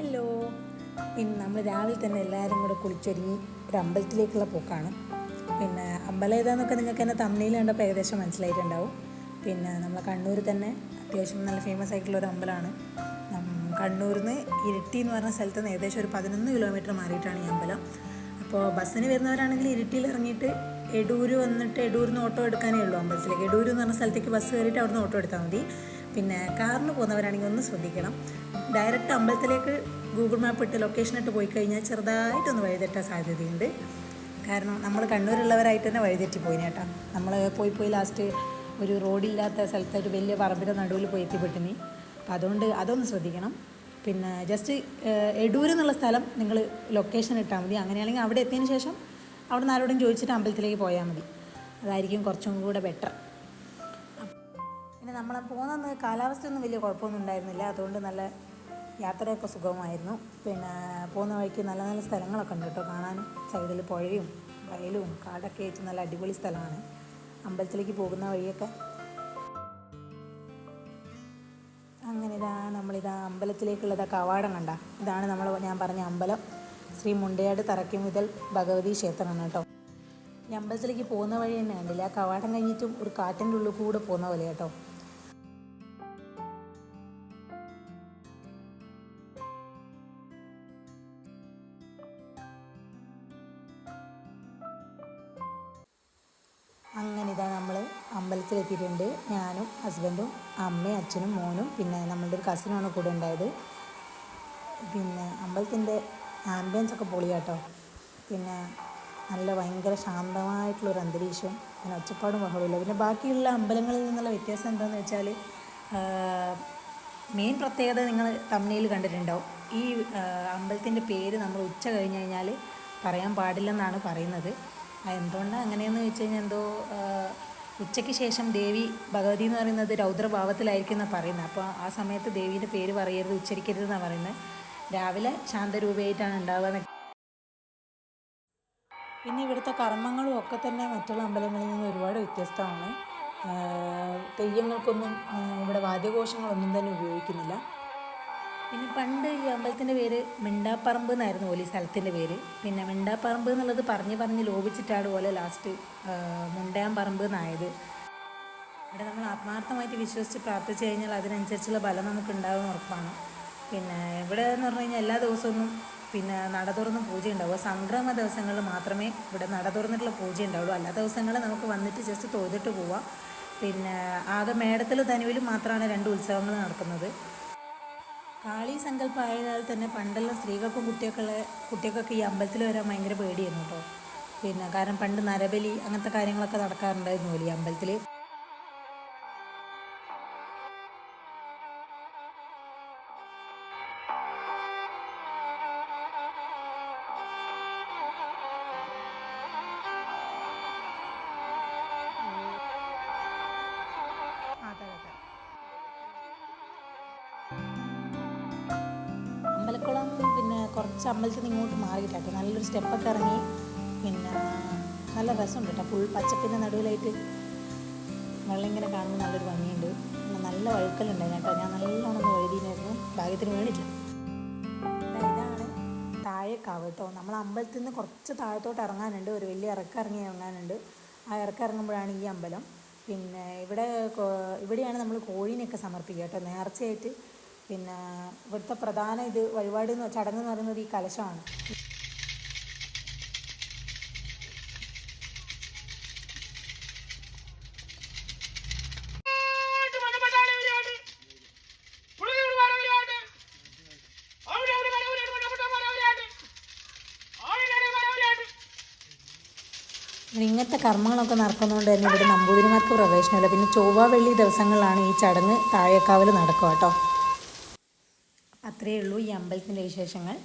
Hello. പിന്നെ നമ്മൾ രാവിലെ തന്നെ എല്ലാവരും കൂടെ കുളിച്ചൊരുങ്ങി ഒരു അമ്പലത്തിലേക്കുള്ള പോക്കാണ്. പിന്നെ അമ്പലം ഏതാന്നൊക്കെ നിങ്ങൾക്ക് എന്നെ തമ്മിൽ കണ്ടപ്പോൾ ഏകദേശം മനസ്സിലായിട്ടുണ്ടാവും. പിന്നെ നമ്മളെ കണ്ണൂർ തന്നെ അത്യാവശ്യം നല്ല ഫേമസ് ആയിട്ടുള്ള ഒരു അമ്പലമാണ്. കണ്ണൂരിൽ നിന്ന് ഇരിട്ടി എന്ന് പറഞ്ഞ സ്ഥലത്ത് നിന്ന് ഏകദേശം ഒരു പതിനൊന്ന് കിലോമീറ്റർ മാറിയിട്ടാണ് ഈ അമ്പലം. അപ്പോൾ ബസ്സിന് വരുന്നവരാണെങ്കിൽ ഇരിട്ടിയിൽ ഇറങ്ങിയിട്ട് എടൂര് വന്നിട്ട് എടൂരിൽ നിന്ന് ഓട്ടോ എടുക്കാനേ ഉള്ളൂ അമ്പലത്തിലേക്ക്. എടൂര് എന്ന് പറഞ്ഞ സ്ഥലത്തേക്ക് ബസ് കയറിയിട്ട് അവിടെ നിന്ന് ഓട്ടോ എടുത്താൽ മതി. പിന്നെ കാറിന് പോകുന്നവരാണെങ്കിൽ ഒന്ന് ശ്രദ്ധിക്കണം. ഡയറക്റ്റ് അമ്പലത്തിലേക്ക് ഗൂഗിൾ മാപ്പ് ഇട്ട് ലൊക്കേഷൻ ഇട്ട് പോയി കഴിഞ്ഞാൽ ചെറുതായിട്ടൊന്ന് വഴിതെറ്റാൻ സാധ്യതയുണ്ട്. കാരണം നമ്മൾ കണ്ണൂരുള്ളവരായിട്ട് തന്നെ വഴിതെറ്റി പോയി കേട്ടോ. നമ്മൾ പോയി പോയി ലാസ്റ്റ് ഒരു റോഡില്ലാത്ത സ്ഥലത്ത് ഒരു വലിയ പറമ്പിന്റെ നടുവിൽ പോയി എത്തിപ്പെട്ടിനി. അപ്പോൾ അതുകൊണ്ട് അതൊന്ന് ശ്രദ്ധിക്കണം. പിന്നെ ജസ്റ്റ് എടൂർ എന്നുള്ള സ്ഥലം നിങ്ങൾ ലൊക്കേഷൻ ഇട്ടാൽ മതി. അങ്ങനെയാണെങ്കിൽ അവിടെ എത്തിയതിന് ശേഷം അവിടെ നിന്ന് ആരോടും ചോദിച്ചിട്ട് അമ്പലത്തിലേക്ക് പോയാൽ മതി. അതായിരിക്കും കുറച്ചും കൂടെ ബെറ്റർ പിന്നെ നമ്മൾ പോകുന്ന കാലാവസ്ഥയൊന്നും വലിയ കുഴപ്പമൊന്നും ഉണ്ടായിരുന്നില്ല. അതുകൊണ്ട് നല്ല യാത്രയൊക്കെ സുഖമായിരുന്നു. പിന്നെ പോകുന്ന വഴിക്ക് നല്ല നല്ല സ്ഥലങ്ങളൊക്കെ ഉണ്ട് കേട്ടോ. കാണാൻ സൈഡിൽ പുഴയും വയലും കാടൊക്കെ ആയിട്ട് നല്ല അടിപൊളി സ്ഥലമാണ്. അമ്പലത്തിലേക്ക് പോകുന്ന വഴിയൊക്കെ. അങ്ങനെ ഇതാ നമ്മളിതാ അമ്പലത്തിലേക്കുള്ളതാ കവാടം കണ്ട. ഇതാണ് നമ്മൾ ഞാൻ പറഞ്ഞ അമ്പലം. ശ്രീ മുണ്ടയാട് തറക്കി മുതൽ ഭഗവതി ക്ഷേത്രമാണ് കേട്ടോ. ഞമ്പസിലേക്ക് പോകുന്ന വഴി തന്നെ കണ്ടില്ല? ആ കവാടം കഴിഞ്ഞിട്ടും ഒരു കാറ്റിന്റെ ഉള്ളിൽ കൂടെ പോകുന്ന പോലെ കേട്ടോ. അങ്ങനെ ഇതാ നമ്മൾ അമ്പലത്തിലെത്തിയിട്ടുണ്ട്. ഞാനും ഹസ്ബൻഡും അമ്മയും അച്ഛനും മോനും പിന്നെ നമ്മളുടെ ഒരു കസിനുമാണ് കൂടെ ഉണ്ടായത്. പിന്നെ അമ്പലത്തിന്റെ ആംബിയൻസ് ഒക്കെ പൊളിയാട്ടോ. പിന്നെ നല്ല ഭയങ്കര ശാന്തമായിട്ടുള്ളൊരു അന്തരീക്ഷം. പിന്നെ ഒച്ചപ്പാടും ബഹളമില്ല പിന്നെ ബാക്കിയുള്ള അമ്പലങ്ങളിൽ നിന്നുള്ള വ്യത്യാസം എന്താണെന്ന് വെച്ചാൽ മെയിൻ പ്രത്യേകത നിങ്ങൾ തമ്മിൽ കണ്ടിട്ടുണ്ടാവും. ഈ അമ്പലത്തിന്റെ പേര് നമ്മൾ ഉച്ച കഴിഞ്ഞ് കഴിഞ്ഞാൽ പറയാൻ പാടില്ലെന്നാണ് പറയുന്നത്. എന്തുകൊണ്ടാണ് അങ്ങനെയെന്ന് വെച്ച് കഴിഞ്ഞാൽ എന്തോ ഉച്ചയ്ക്ക് ശേഷം ദേവി ഭഗവതി എന്ന് പറയുന്നത് രൗദ്രഭാവത്തിലായിരിക്കും എന്നാണ് പറയുന്നത്. അപ്പോൾ ആ സമയത്ത് ദേവീന്റെ പേര് പറയരുത് ഉച്ചരിക്കരുത് എന്നാണ് പറയുന്നത്. രാവിലെ ശാന്തരൂപയായിട്ടാണ് ഉണ്ടാവുക പിന്നെ ഇവിടുത്തെ കർമ്മങ്ങളും ഒക്കെ തന്നെ മറ്റുള്ള അമ്പലങ്ങളിൽ നിന്ന് ഒരുപാട് വ്യത്യസ്തമാണ്. തെയ്യങ്ങൾക്കൊന്നും ഇവിടെ വാദ്യഘോഷങ്ങളൊന്നും തന്നെ ഉപയോഗിക്കുന്നില്ല. പിന്നെ പണ്ട് ഈ അമ്പലത്തിന്റെ പേര് മിണ്ടാപ്പറമ്പ് എന്നായിരുന്നു ഓലി സ്ഥലത്തിന്റെ പേര്. പിന്നെ മിണ്ടാപ്പറമ്പ് എന്നുള്ളത് പറഞ്ഞ് പറഞ്ഞ് ലോപിച്ചിട്ടാണ് പോലെ ലാസ്റ്റ് മുണ്ടയാമ്പറമ്പ് എന്നായത്. ഇവിടെ നമ്മൾ ആത്മാർത്ഥമായിട്ട് വിശ്വസിച്ച് പ്രാർത്ഥിച്ചു കഴിഞ്ഞാൽ അതിനനുസരിച്ചുള്ള ബലം നമുക്ക് ഉണ്ടാകുന്ന ഉറപ്പാണ്. പിന്നെ ഇവിടെ എന്ന് പറഞ്ഞു കഴിഞ്ഞാൽ എല്ലാ ദിവസമൊന്നും പിന്നെ നട തുറന്ന് പൂജ ഉണ്ടാവുക സംക്രമ ദിവസങ്ങളിൽ മാത്രമേ ഇവിടെ നട തുറന്നിട്ടുള്ള പൂജ ഉണ്ടാവുള്ളൂ. എല്ലാ ദിവസങ്ങളിൽ നമുക്ക് വന്നിട്ട് ജസ്റ്റ് തൊഴുതിട്ട് പോവാം. പിന്നെ ആകെ മേടത്തിൽ തനുവിലും മാത്രമാണ് രണ്ട് ഉത്സവങ്ങൾ നടക്കുന്നത്. കാളി സങ്കല്പമായതിനാൽ തന്നെ പണ്ടെല്ലാം സ്ത്രീകൾക്കും കുട്ടികൾക്കുള്ള കുട്ടികൾക്കൊക്കെ ഈ അമ്പലത്തിൽ വരാൻ ഭയങ്കര പേടിയായിരുന്നു കേട്ടോ. പിന്നെ കാരണം പണ്ട് നരബലി അങ്ങനത്തെ കാര്യങ്ങളൊക്കെ നടക്കാറുണ്ടായിരുന്നു ഈ അമ്പലത്തിൽ കുറച്ച് അമ്പലത്തിൽ നിന്ന് ഇങ്ങോട്ട് മാറിയിട്ടാട്ടോ നല്ലൊരു സ്റ്റെപ്പൊക്കെ ഇറങ്ങി. പിന്നെ നല്ല രസമുണ്ട് കേട്ടോ. ഫുൾ പച്ചപ്പിന്റെ നടുവിലായിട്ട് വെള്ളം ഇങ്ങനെ കാണുമ്പോൾ നല്ലൊരു ഭംഗിയുണ്ട്. നല്ല വഴുക്കലുണ്ടായിരുന്നു കേട്ടോ. ഞാൻ നല്ലോണം വഴുതിനായിരുന്നു ഭാഗ്യത്തിന് വേണില്ല. ദാ ഇതാണ് താഴേക്കാവ് കേട്ടോ. നമ്മൾ അമ്പലത്തിൽ നിന്ന് കുറച്ച് താഴത്തോട്ട് ഇറങ്ങാനുണ്ട്. ഒരു വലിയ ഇറക്കം ഇറങ്ങി ഇറങ്ങാനുണ്ട്. ആ ഇറക്കം ഇറങ്ങുമ്പോഴാണ് ഈ അമ്പലം. പിന്നെ ഇവിടെ ഇവിടെയാണ് നമ്മൾ കോഴീനെയൊക്കെ സമർപ്പിക്കുക കേട്ടോ. നേർച്ചയായിട്ട് പിന്നെ ഇവിടുത്തെ പ്രധാന ഇത് വഴിപാട് എന്ന് ചടങ്ങ് എന്ന് പറയുന്നത് ഈ കലശമാണ്. ഇങ്ങനത്തെ കർമ്മങ്ങളൊക്കെ നടക്കുന്നതുകൊണ്ട് തന്നെ ഇവിടെ നമ്പൂതിരിമാർക്ക് പ്രവേശനമില്ല. പിന്നെ ചൊവ്വ വെള്ളി ദിവസങ്ങളിലാണ് ഈ ചടങ്ങ് താഴേക്കാവിൽ നടക്കുക കേട്ടോ. അത്രയേ ഉള്ളൂ ഈ അമ്പലത്തിന്റെ വിശേഷങ്ങൾ.